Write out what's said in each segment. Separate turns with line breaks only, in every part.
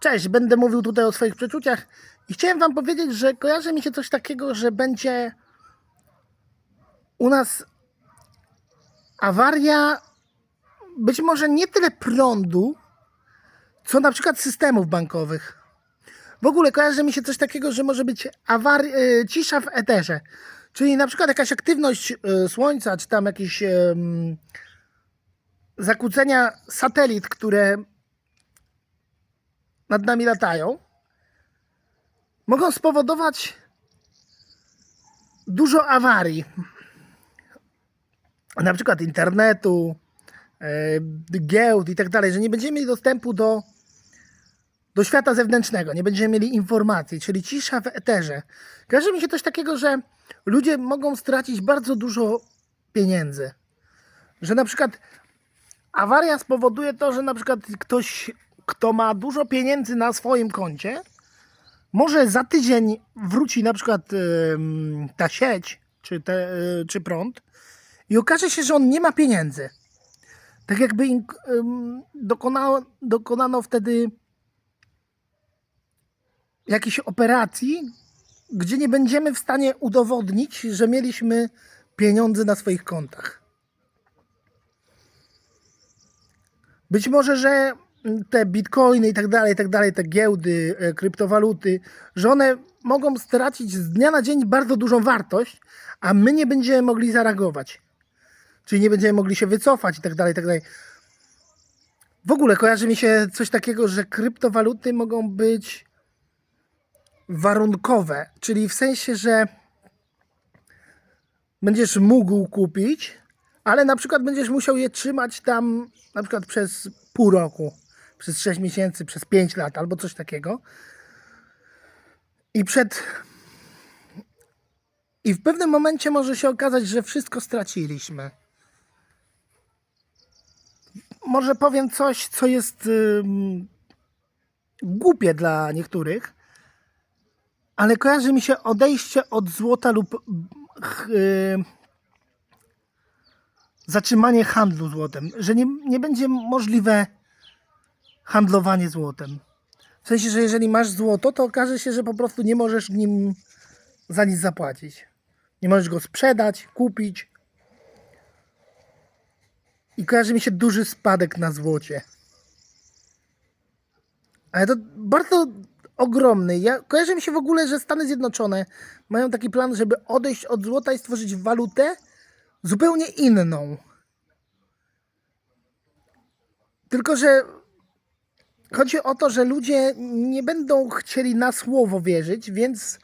Cześć, będę mówił tutaj o swoich przeczuciach i chciałem wam powiedzieć, że kojarzy mi się coś takiego, że będzie u nas awaria być może nie tyle prądu, co na przykład systemów bankowych. W ogóle kojarzy mi się coś takiego, że może być awar- e, cisza w eterze. Czyli na przykład jakaś aktywność e, słońca, czy tam jakieś zakłócenia satelit, które nad nami latają, mogą spowodować dużo awarii. Na przykład internetu, e, giełd i tak dalej, że nie będziemy mieli dostępu do, do świata zewnętrznego, nie będziemy mieli informacji, czyli cisza w eterze. Kojarzy mi się coś takiego, że ludzie mogą stracić bardzo dużo pieniędzy. Że na przykład awaria spowoduje to, że na przykład ktoś, kto ma dużo pieniędzy na swoim koncie, może za tydzień wróci na przykład ym, ta sieć czy, te, y, czy prąd i okaże się, że on nie ma pieniędzy. Tak jakby ym, dokonano, dokonano wtedy jakiejś operacji, gdzie nie będziemy w stanie udowodnić, że mieliśmy pieniądze na swoich kontach. Być może, że te bitcoiny i tak dalej, i tak dalej, te giełdy, e, kryptowaluty, że one mogą stracić z dnia na dzień bardzo dużą wartość, a my nie będziemy mogli zareagować. Czyli nie będziemy mogli się wycofać i tak dalej, i tak dalej. W ogóle kojarzy mi się coś takiego, że kryptowaluty mogą być warunkowe, czyli w sensie, że będziesz mógł kupić, ale na przykład będziesz musiał je trzymać tam na przykład przez pół roku, przez 6 miesięcy, przez 5 lat albo coś takiego. I przed. I w pewnym momencie może się okazać, że wszystko straciliśmy. Może powiem coś, co jest ym, głupie dla niektórych, ale kojarzy mi się odejście od złota lub ch, y, zatrzymanie handlu złotem, że nie, nie będzie możliwe handlowanie złotem. W sensie, że jeżeli masz złoto, to okaże się, że po prostu nie możesz nim za nic zapłacić. Nie możesz go sprzedać, kupić. I kojarzy mi się duży spadek na złocie. Ale to bardzo ogromny. Ja, kojarzy mi się w ogóle, że Stany Zjednoczone mają taki plan, żeby odejść od złota i stworzyć walutę zupełnie inną. Tylko, że chodzi o to, że ludzie nie będą chcieli na słowo wierzyć, więc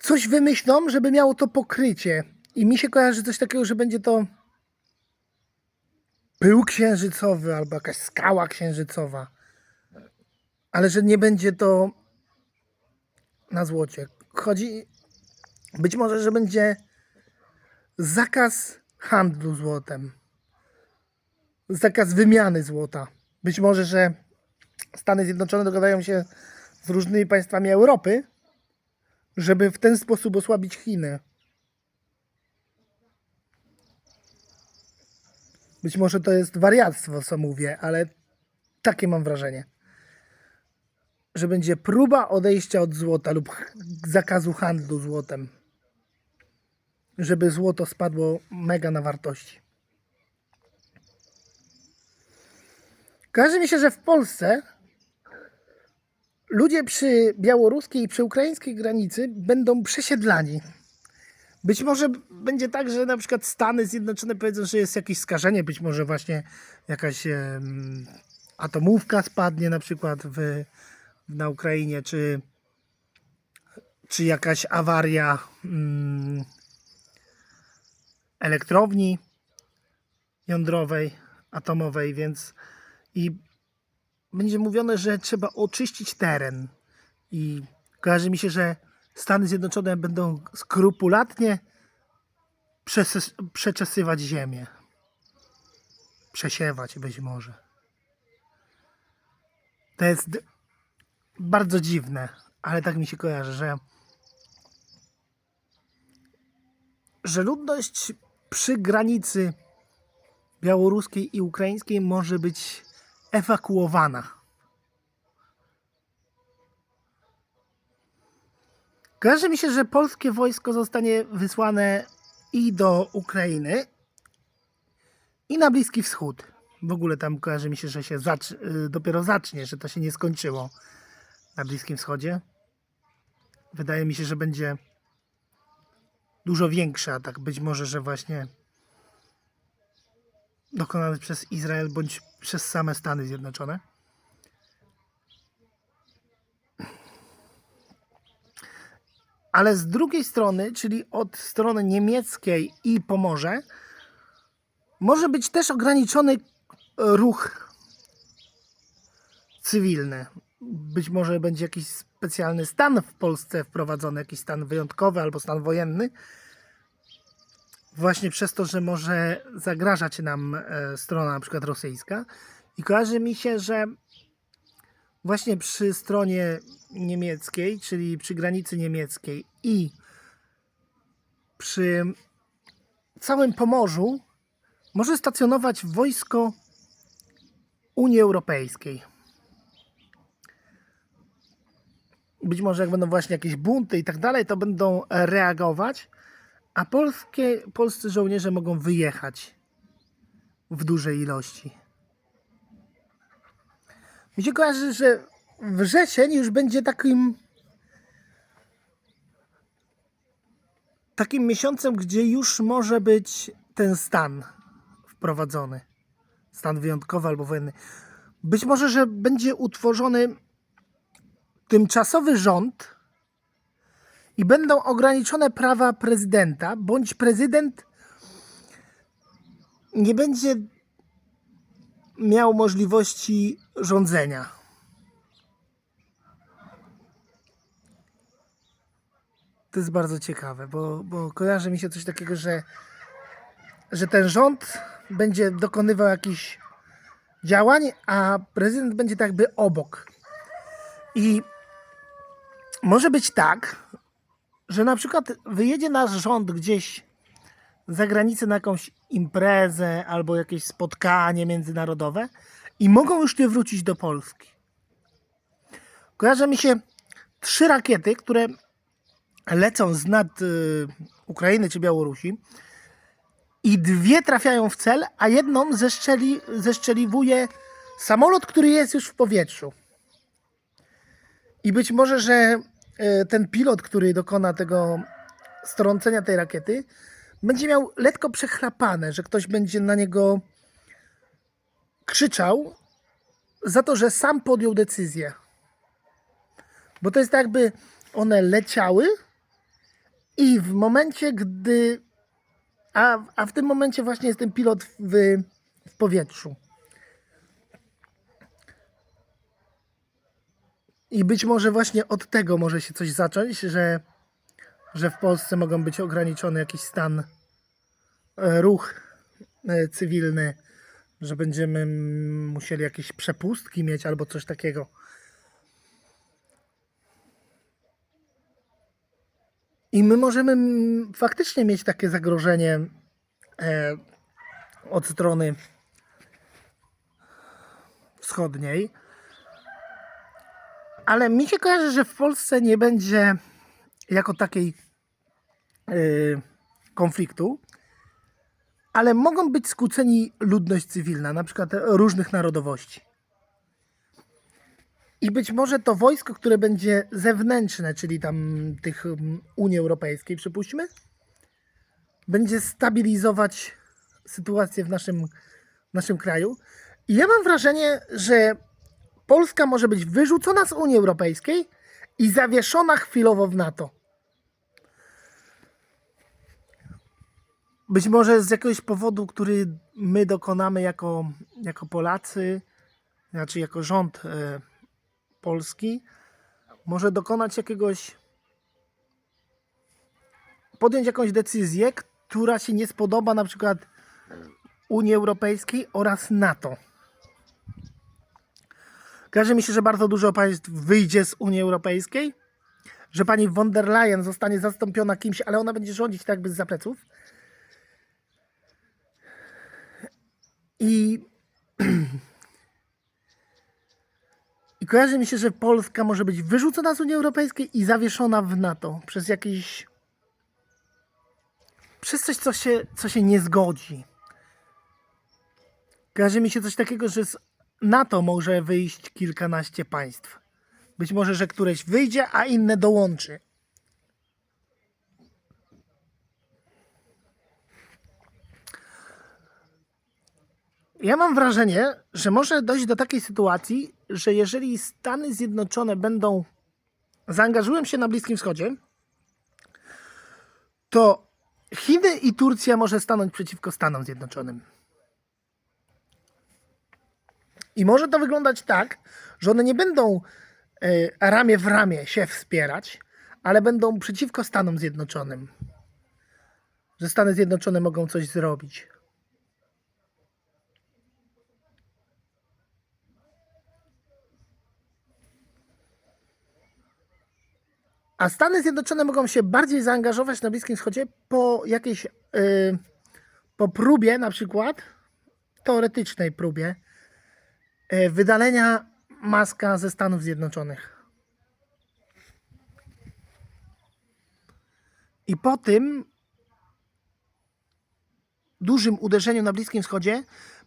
coś wymyślą, żeby miało to pokrycie. I mi się kojarzy coś takiego, że będzie to pył księżycowy albo jakaś skała księżycowa. Ale że nie będzie to na złocie. Chodzi być może, że będzie zakaz handlu złotem. Zakaz wymiany złota. Być może, że Stany Zjednoczone dogadają się z różnymi państwami Europy, żeby w ten sposób osłabić Chiny. Być może to jest wariactwo, co mówię, ale takie mam wrażenie. Że będzie próba odejścia od złota lub zakazu handlu złotem. Żeby złoto spadło mega na wartości. Kojarzy mi się, że w Polsce ludzie przy białoruskiej i przy ukraińskiej granicy będą przesiedlani. Być może będzie tak, że na przykład Stany Zjednoczone powiedzą, że jest jakieś skażenie, być może właśnie jakaś atomówka spadnie na przykład w, na Ukrainie, czy, czy jakaś awaria mm, elektrowni jądrowej, atomowej, więc i będzie mówione, że trzeba oczyścić teren. I kojarzy mi się, że Stany Zjednoczone będą skrupulatnie przeczesywać ziemię. Przesiewać być może. To jest bardzo dziwne, ale tak mi się kojarzy, że że ludność przy granicy białoruskiej i ukraińskiej może być ewakuowana. Kojarzy mi się, że polskie wojsko zostanie wysłane i do Ukrainy, i na Bliski Wschód. W ogóle tam kojarzy mi się, że się zacz y, dopiero zacznie, że to się nie skończyło na Bliskim Wschodzie. Wydaje mi się, że będzie dużo większy atak. Być może, że właśnie dokonany przez Izrael bądź przez same Stany Zjednoczone. Ale z drugiej strony, czyli od strony niemieckiej i Pomorze, może być też ograniczony ruch cywilny. Być może będzie jakiś specjalny stan w Polsce wprowadzony, jakiś stan wyjątkowy albo stan wojenny. Właśnie przez to, że może zagrażać nam e, strona na przykład rosyjska. I kojarzy mi się, że właśnie przy stronie niemieckiej, czyli przy granicy niemieckiej i przy całym Pomorzu może stacjonować wojsko Unii Europejskiej. Być może jak będą właśnie jakieś bunty i tak dalej, to będą reagować, a polskie, polscy żołnierze mogą wyjechać w dużej ilości. Mi się kojarzy, że wrzesień już będzie takim takim miesiącem, gdzie już może być ten stan wprowadzony. Stan wyjątkowy albo wojenny. Być może, że będzie utworzony tymczasowy rząd i będą ograniczone prawa prezydenta, bądź prezydent nie będzie miał możliwości rządzenia. To jest bardzo ciekawe, bo, bo kojarzy mi się coś takiego, że, że ten rząd będzie dokonywał jakichś działań, a prezydent będzie tak jakby obok. I może być tak, że na przykład wyjedzie nasz rząd gdzieś za granicę na jakąś imprezę albo jakieś spotkanie międzynarodowe i mogą już nie wrócić do Polski. Kojarzą mi się trzy rakiety, które lecą z nad y, Ukrainy czy Białorusi i dwie trafiają w cel, a jedną zeszczeli, zeszczeliwuje samolot, który jest już w powietrzu. I być może, że ten pilot, który dokona tego strącenia tej rakiety, będzie miał lekko przechlapane, że ktoś będzie na niego krzyczał za to, że sam podjął decyzję. Bo to jest tak, jakby one leciały i w momencie, gdy. A, a w tym momencie właśnie jest ten pilot w, w powietrzu. I być może właśnie od tego może się coś zacząć, że, że w Polsce mogą być ograniczony jakiś stan, e, ruch e, cywilny, że będziemy musieli jakieś przepustki mieć albo coś takiego. I my możemy faktycznie mieć takie zagrożenie e, od strony wschodniej. Ale mi się kojarzy, że w Polsce nie będzie jako takiej y, konfliktu, ale mogą być skłóceni ludność cywilna, na przykład różnych narodowości. I być może to wojsko, które będzie zewnętrzne, czyli tam tych Unii Europejskiej, przypuśćmy, będzie stabilizować sytuację w naszym, w naszym kraju. I ja mam wrażenie, że Polska może być wyrzucona z Unii Europejskiej i zawieszona chwilowo w NATO. Być może z jakiegoś powodu, który my dokonamy jako, jako Polacy, znaczy jako rząd e, polski, może dokonać jakiegoś, podjąć jakąś decyzję, która się nie spodoba na przykład Unii Europejskiej oraz NATO. Każe mi się, że bardzo dużo państw wyjdzie z Unii Europejskiej, że pani von der Leyen zostanie zastąpiona kimś, ale ona będzie rządzić tak jakby z pleców. I, I kojarzy mi się, że Polska może być wyrzucona z Unii Europejskiej i zawieszona w NATO przez jakiś. przez coś, co się, co się nie zgodzi. Kojarzy mi się coś takiego, że z NATO może wyjść kilkanaście państw. Być może, że któreś wyjdzie, a inne dołączy. Ja mam wrażenie, że może dojść do takiej sytuacji, że jeżeli Stany Zjednoczone będą zaangażują się na Bliskim Wschodzie, to Chiny i Turcja może stanąć przeciwko Stanom Zjednoczonym. I może to wyglądać tak, że one nie będą e, ramię w ramię się wspierać, ale będą przeciwko Stanom Zjednoczonym. Że Stany Zjednoczone mogą coś zrobić. A Stany Zjednoczone mogą się bardziej zaangażować na Bliskim Wschodzie po jakiejś, yy, po próbie na przykład, teoretycznej próbie, wydalenia Maska ze Stanów Zjednoczonych. I po tym dużym uderzeniu na Bliskim Wschodzie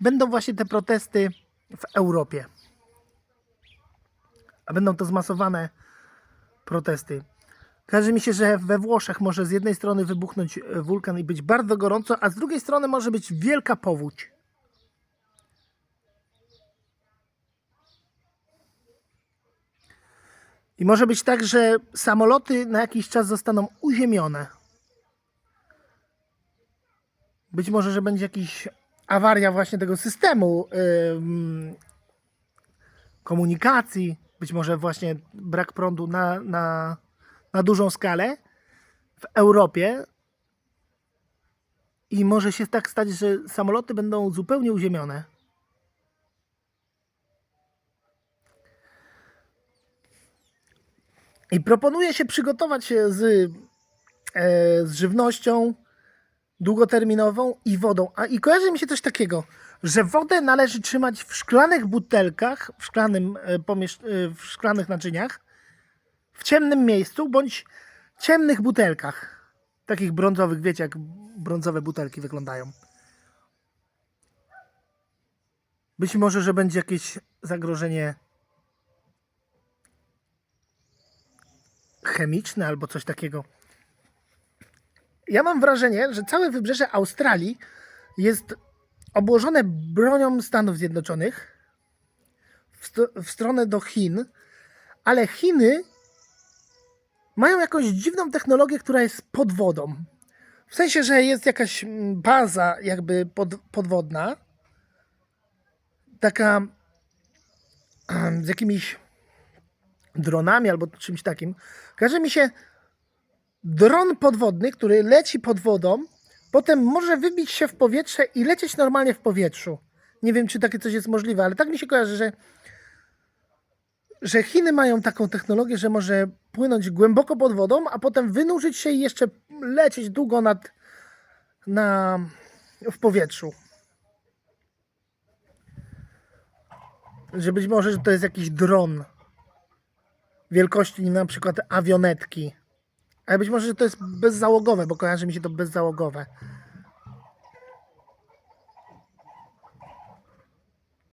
będą właśnie te protesty w Europie. A będą to zmasowane protesty. Każe mi się, że we Włoszech może z jednej strony wybuchnąć e, wulkan i być bardzo gorąco, a z drugiej strony może być wielka powódź. I może być tak, że samoloty na jakiś czas zostaną uziemione. Być może, że będzie jakaś awaria właśnie tego systemu ym, komunikacji. Być może właśnie brak prądu na, na, na dużą skalę w Europie. I może się tak stać, że samoloty będą zupełnie uziemione. I proponuje się przygotować się z, e, z żywnością długoterminową i wodą. A i kojarzy mi się coś takiego, że wodę należy trzymać w szklanych butelkach, w, szklanym, e, e, w szklanych naczyniach, w ciemnym miejscu bądź ciemnych butelkach. Takich brązowych, wiecie, jak brązowe butelki wyglądają. Być może, że będzie jakieś zagrożenie chemiczne albo coś takiego. Ja mam wrażenie, że całe wybrzeże Australii jest obłożone bronią Stanów Zjednoczonych w, sto- w stronę do Chin, ale Chiny mają jakąś dziwną technologię, która jest pod wodą. W sensie, że jest jakaś mm, baza jakby pod, podwodna, taka z jakimiś dronami albo czymś takim. Każe mi się dron podwodny, który leci pod wodą, potem może wybić się w powietrze i lecieć normalnie w powietrzu. Nie wiem, czy takie coś jest możliwe, ale tak mi się kojarzy, że, że Chiny mają taką technologię, że może płynąć głęboko pod wodą, a potem wynurzyć się i jeszcze lecieć długo nad, na, w powietrzu. Że być może że to jest jakiś dron wielkości na przykład awionetki. Ale być może, że to jest bezzałogowe, bo kojarzy mi się to bezzałogowe.